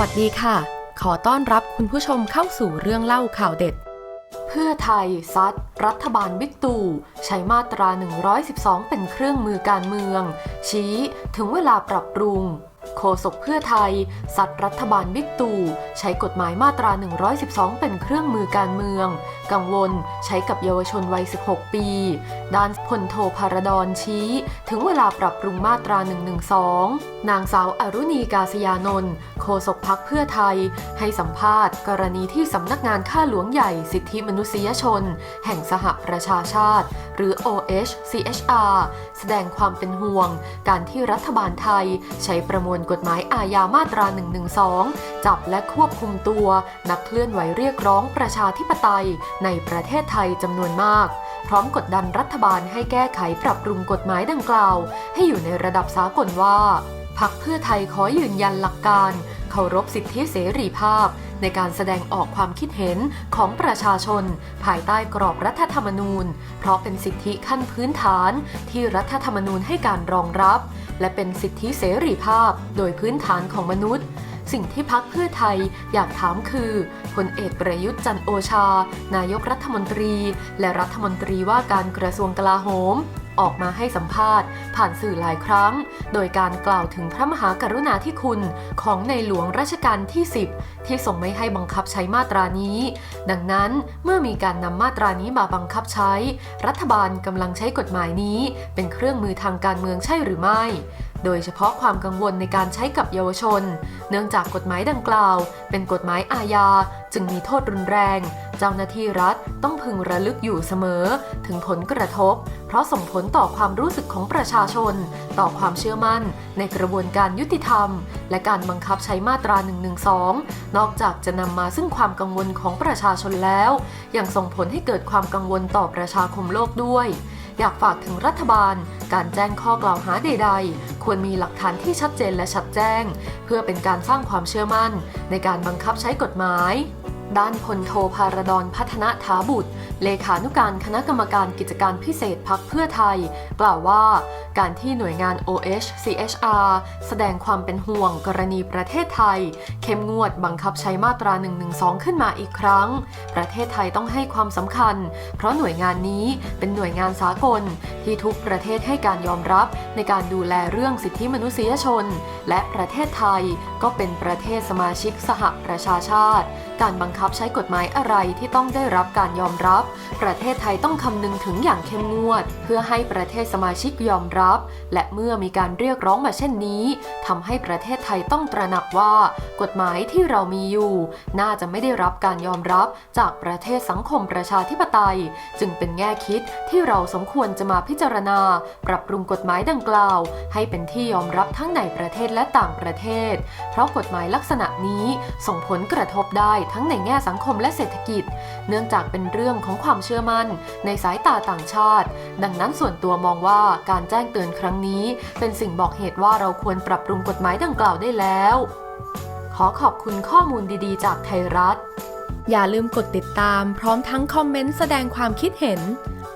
วัสดีค่ะ ขอต้อนรับคุณผู้ชมเข้าสู่เรื่องเล่าข่าวเด็ด เพื่อไทยซัด รัฐบาลบิ๊กตู่ใช้มาตรา 112 เป็นเครื่องมือการเมือง ชี้ถึงเวลาปรับปรุง โฆษกเพื่อไทยซัดรัฐบาลบิ๊กตู่ใช้กฎหมายมาตรา 112 เป็นเครื่องมือการเมือง กังวลใช้กับเยาวชนวัย 16 ปี ด้านพลโทพารดอนชี้ ถึงเวลาปรับปรุงมาตรา 112 นางสาวอรุณีกาศยานนท์โฆษกพักเพื่อไทย ให้สัมภาษณ์ กรณีที่สำนักงานข้าหลวงใหญ่สิทธิมนุษยชน แห่งสหประชาชาติ หรือ OHCHR แสดงความเป็นห่วง การที่รัฐบาลไทยใช้ประมวลกฎหมายอาญามาตรา 112 จับและควบคุมตัว นักเคลื่อนไหวเรียกร้องประชาธิปไตยในประเทศไทยจำนวนมาก พร้อมกดดันรัฐบาลให้แก้ไขปรับปรุงกฎหมายดังกล่าว ให้อยู่ในระดับสากลว่า พักเพื่อไทยขอยืนยันหลักการเคารพสิทธิเสรีภาพ ในการแสดงออกความคิดเห็นของประชาชน ภายใต้กรอบรัฐธรรมนูญ เพราะเป็นสิทธิขั้นพื้นฐานที่รัฐธรรมนูญให้การรองรับ และเป็นสิทธิเสรีภาพโดยพื้นฐานของมนุษย์สิ่งที่พักเพื่อไทยอยากถามคือพลเอกประยุทธ์จันโอชา นายกรัฐมนตรี และรัฐมนตรีว่าการกระทรวงกลาโหม ออกมาให้สัมภาษณ์ ผ่านสื่อหลายครั้ง โดยการกล่าวถึงพระมหากรุณาธิคุณของในหลวงรัชกาลที่ 10 ที่ทรงไม่ให้บังคับใช้มาตรานี้ ดังนั้นเมื่อมีการนำมาตรานี้มาบังคับใช้ รัฐบาลกำลังใช้กฎหมายนี้ เป็นเครื่องมือทางการเมืองใช่หรือไม่ โดยเฉพาะความกังวลในการใช้กับเยาวชน เนื่องจากกฎหมายดังกล่าว เป็นกฎหมายอาญา จึงมีโทษรุนแรง เจ้าหน้าที่รัฐต้องพึงระลึกอยู่เสมอ ถึงผลกระทบ เพราะส่งผลต่อความรู้สึกของประชาชน ต่อความเชื่อมั่น ในกระบวนการยุติธรรม และการบังคับใช้มาตรา 112 นอกจากจะนำมาซึ่งความกังวลของประชาชนแล้ว ยังส่งผลให้เกิดความกังวลต่อประชาคมโลกด้วย อยากฝากถึงรัฐบาล การแจ้งข้อกล่าวหาใด ๆ ควรมีหลักฐานที่ชัดเจนและชัดแจ้ง เพื่อเป็นการสร้างความเชื่อมั่น ในการบังคับใช้กฎหมาย ด้านพลโทพารดอนพัฒนาถาบุตร เลขานุการคณะกรรมการกิจการพิเศษพักเพื่อไทย กล่าวว่า การที่หน่วยงาน OHCHR แสดงความเป็นห่วงกรณีประเทศไทย เข้มงวดบังคับใช้มาตรา 112 ขึ้นมาอีกครั้ง ประเทศไทยต้องให้ความสำคัญ เพราะหน่วยงานนี้เป็นหน่วยงานสากล ที่ทุกประเทศให้การยอมรับในการดูแลเรื่องสิทธิมนุษยชน และประเทศไทยก็เป็นประเทศสมาชิกสหประชาชาติ การบังคับใช้กฎหมายอะไรที่ต้องได้รับการยอมรับ ประเทศไทยต้องคำนึงถึงอย่างเข้มงวด เพื่อให้ประเทศสมาชิกยอมรับ และเมื่อมีการเรียกร้องมาเช่นนี้ทำให้ประเทศไทยต้องตระหนักว่า กฎหมายที่เรามีอยู่ น่าจะไม่ได้รับการยอมรับจากประเทศสังคมประชาธิปไตย จึงเป็นแง่คิดที่เราสมควรจะมาพิจารณา ปรับปรุงกฎหมายดังกล่าว ให้เป็นที่ยอมรับทั้งในประเทศและต่างประเทศ เพราะกฎหมายลักษณะนี้ส่งผลกระทบได้ทั้งในแง่สังคมและเศรษฐกิจ เนื่องจากเป็นเรื่องของความเชื่อมั่น ในสายตาต่างชาติ ดังนั้นส่วนตัวมองว่าการแจ้งเตือนครั้งนี้ เป็นสิ่งบอกเหตุว่าเราควรปรับปรุงกฎหมายดังกล่าวได้แล้ว ขอขอบคุณข้อมูลดีๆ จากไทยรัฐ อย่าลืมกดติดตามพร้อมทั้งคอมเมนต์แสดงความคิดเห็น